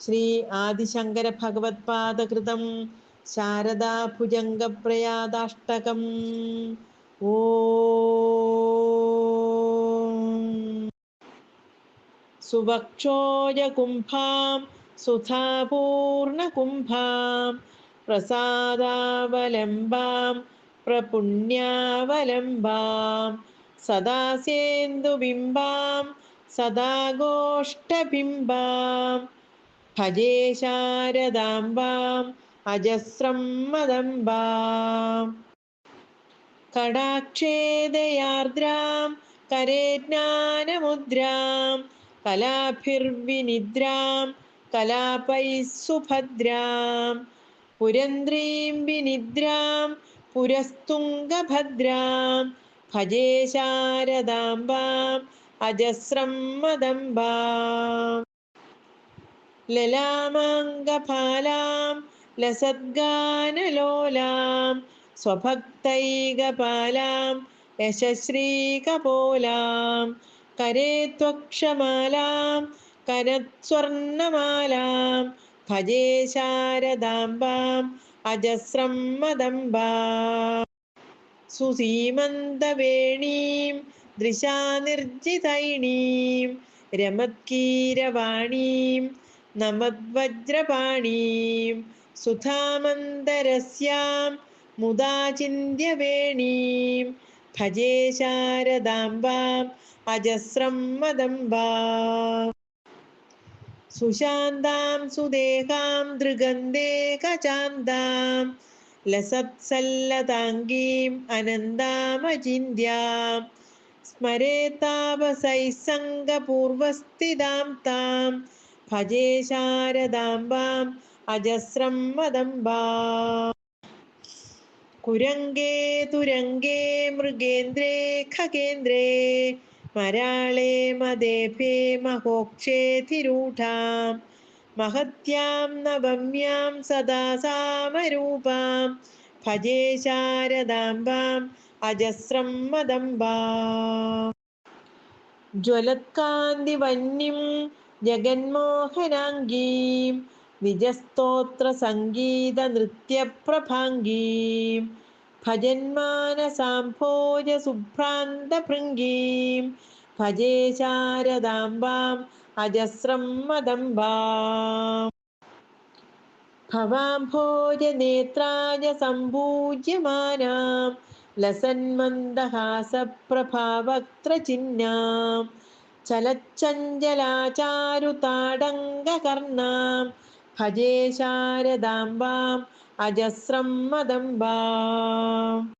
ശ്രീ ആദിശങ്കര ഭഗവത്പാദകൃതം ശാരദാഭുജംഗപ്രയാദാഷ്ടകം. ഓ സുവക്ഷോജകുംഭാം സുധാപൂർണകുംഭാം പ്രസാദാവലംബാം പ്രപുണ്യാവലംബാം സദാസേന്ദുബിംബാം സദാഗോഷ്ടബിംബാം ഭജേ ശാരദാംബാം അജസ്രം മദംബാം കടാക്ഷേദയാർദ്രാം കരേ ജ്ഞാനമുദ്രാം കലാഭിർവിനിദ്രാം കലാപൈ സുഭദ്രാം പുരന്ദ്രീം വിനിദ്രാം പുരസ്തുംഗഭദ്രാം. ഭജേ ശാരദാംബാം അജസ്രം മദംബാം ലലാമാംഗപാലാം ലസദ്ഗാനലോലാം സ്വഭക്തൈകപാലാം യശശ്രീകപോലാം കരേ ത്വക്ഷമാലാം കരസ്വർണമാലാം ഭജേ ശാരദാംബാം അജസ്രം മദംബാം സുസീമന്തവേണീം ദൃശാനിർജിതൈണീം രമത്കീരവാണീം നമദ്വജ്രപാണീം സുധാമന്തരസ്യാം മുദാ ചിന്യവേണീം ഭജേ ശാരദാംബാം അജസ്രം മദംബാം. സുശാന്താം സുദേഹാം ദൃഗന്ധേകചാന്താം ലസത്സല്ലതാംഗീം അനന്താമചിന്യാം സ്മരേതാപസൈസംഗപൂർവസ്ഥിതാം താം ഭജേ ശാരദാംബാം അജസ്രം വദംബാ. കുരംഗേ തുരംഗേ മൃഗേന്ദ്രേ ഖഗേന്ദ്രേ മരാളേ മദേഭേ മഹോക്ഷേധിരൂഢാം മഹത്യാം നവമ്യാം സദാ സാമരൂപാം ഭജേ ശാരദാംബാം അജസ്രം മദംബാം ജ്വലത്കാന്തിവന്യം ജഗന്മോഹനാംഗീം നിജസ്തോത്ര സംഗീത നൃത്യപ്രഭാംഗീം. സുഭ്രാന്ത ഭൃംഗീം ഭജേ ശാരദാംബാം അജസ്രം മദംബാം. ഭവാംഭോജ നേത്രാജ സംഭൂജ്യമാനാം. ലസന്മന്ദഹാസപ്രഭാവക്ത്ര ലസന്മന്ദഹാസപ്രഭാവക്ത്രചിഹ്നാം ചലച്ചഞ്ചലാചാരുതാടങ്കകർണാം. ഭജേ ശാരദാംബാം അജസ്രം മദംബാം.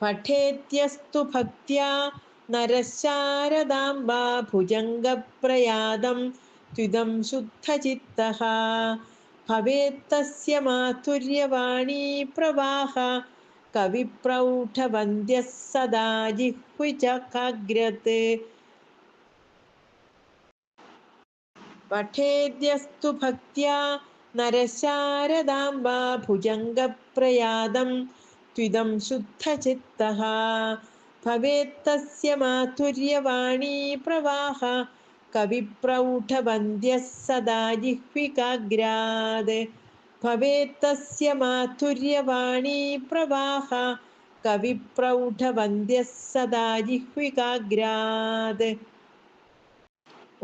പഠേത്യസ്തു ഭക്ത്യാ നരശാരദാംബാ ഭുജംഗപ്രയാദം ത്വിതം ശുദ്ധചിത്തഃ. ഭവേത്തസ്യ മാധുര്യവാണീ പ്രവാഹ കവിപ്രൗഢവന്ദ്യः സദാ ജിഹ്വിചകാഗ്രത്. പഠേദ്യസ്തു ഭക്ത്യാ നരശാരദാംബാ ഭുജംഗപ്രയാദം ത്വിതം ശുദ്ധചിത്തഃ ഭവേത്തസ്യ മാധുര്യവാണീ പ്രവാഹ കവിപ്രൗഢവന്ദ്യः സദാ ജിഹ്വികാഗ്രാത് ഭവേത്തസ്യ മാധുര്യവാണീ പ്രവാഹ കവിപ്രൗഢവന്ദ്യः സദാ ജിഹ്വികാഗ്രാത്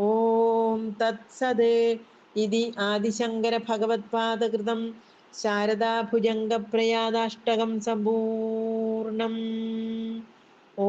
ഓം തത്സത് ഇതി ആദിശങ്കര ഭഗവത്പാദകൃതം ശാരദാഭുജംഗപ്രയാദാഷ്ടകം സമ്പൂർണം. ഓ